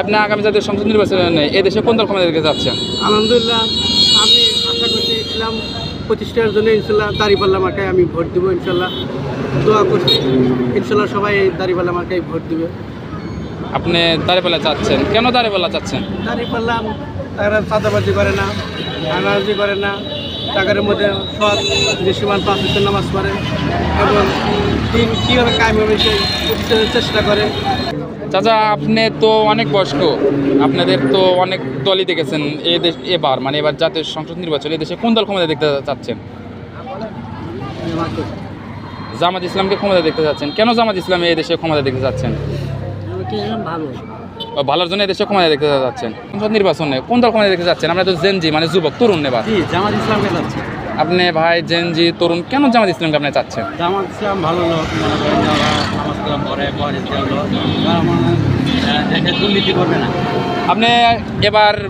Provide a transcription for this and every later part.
আপনি আগামী জাতীয় সংসদ নির্বাচনে এই দেশে কোন দল ক্ষমতা যাচ্ছেন? আলহামদুলিল্লাহ আমি আশা করছিলাম প্রতিষ্ঠার জন্য ইনশাল্লাহ দাঁড়িপাল্লা মার্কায় আমি ভোট দেবো ইনশাল্লাহ। দোয়া করছি ইনশাল্লাহ সবাই দাঁড়িপাল্লা মার্কায় ভোট দেবে। আপনি দাঁড়িপাল্লা চাচ্ছেন কেন দাঁড়িপাল্লা চাচ্ছেন? দাঁড়িপাল্লা তারা চাঁদাবাজি করে না আনাবাজি করে না টাকার মধ্যে সৎ দৃশ্যমান পাঁচ হাজার নামাজ পড়ে এবং দিন কীভাবে কায়েম হবে সেই প্রতিষ্ঠানের চেষ্টা করে। চাচা আপনি তো অনেক বয়স্ক। আপনাদের তো অনেক দলই দেখেছেন এ দেশ এবার মানে এবার জাতীয় সংসদ নির্বাচন এই দেশে কোন দল ক্ষমতা দেখতে চাচ্ছেন? জামাত ইসলামকে ক্ষমতা দেখতে চাচ্ছেন। কেন জামাত ইসলাম এই দেশে ক্ষমতা দেখতে চাচ্ছেন? ভালোর জন্য দেশে ক্ষমতা দেখতে চাচ্ছেন। সংসদ নির্বাচনে কোন দল ক্ষমতা দেখতে চাচ্ছেন? আমরা তো জেনজি মানে যুবক তরুণ এবার। জি জামাত ইসলামকে যাচ্ছে আপনি ভাই জেনজি তরুণ কেন জামাত ইসলামকে আপনি চাচ্ছেন? জামাত ইসলাম ভালো লোক করেন দুর্নীতি করবে না। আপনি এবার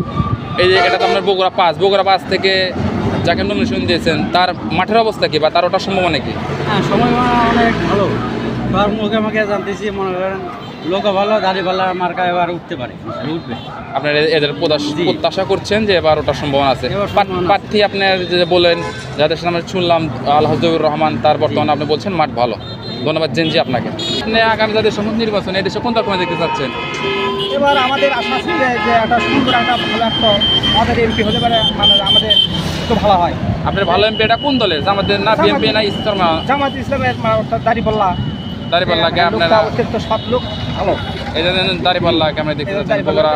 এই যে এটা তো আপনার বগুড়া পাস বগুড়া পাস থেকে যাকে নমিনেশন দিয়েছেন তার মাঠের অবস্থা কি বা তার ওটার সম্ভাবনা কি? হ্যাঁ অনেক ভালো। তার মুখে মুখে জানতেছি মনে করেন লোক ভালো দাড়িপাল্লা মার্কা এবার উঠতে পারে। উঠবে। আপনার এদের প্রত্যাশ- করছেন যে এবার ওটার সম্ভাবনা আছে। এবার প্রার্থ- আপনার যে বলেন যাদের সাথে আমরা শুনলাম আল হাজুর রহমান তার বর্তমানে আপনি বলছেন মাঠ ভালো। ধন্যবাদ জেনজি আপনাকে। আপনি আগামী যাদের সমুদ্র নির্বাচন এই দেশে কোন দল দেখতে চাচ্ছেন? এবার আমাদের আশা ছিল যে একটা সুন্দর একটা ভালো একটা আমাদের এমপি হতে পারে মানে আমাদের একটু ভালো হয়। আপনার ভালো এমপি এটা কোন দলের? আমাদের না বিএনপি না ইস্তরমা জামাত ইসলামের মানে অর্থাৎ দাড়িপাল্লা। দাঁড়িপাল্লাকে আপনারা? অত্যন্ত সৎ লোক। ভালো। এই জন্য দাঁড়িপাল্লাকে আমরা দেখতে এই চাচ্ছেন বগুড়া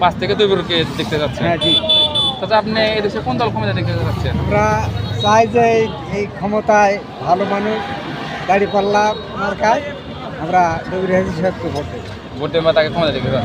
পাঁচ থেকে দুই বুড়কে দেখতে যাচ্ছেন হ্যাঁ জি। তাতে আপনি এই দেশে কোন দল ক্ষমতা দেখতে চাচ্ছেন? আমরা চাই যে এই- এই ক্ষমতায় ভালো মানুষ দাড়িপাল্লা মার্কায় আমরা ডবরি হাজি সাহেবকে ভোট দেবো। ভোট দেবো তাকে ক্ষমতা চাচ্ছেন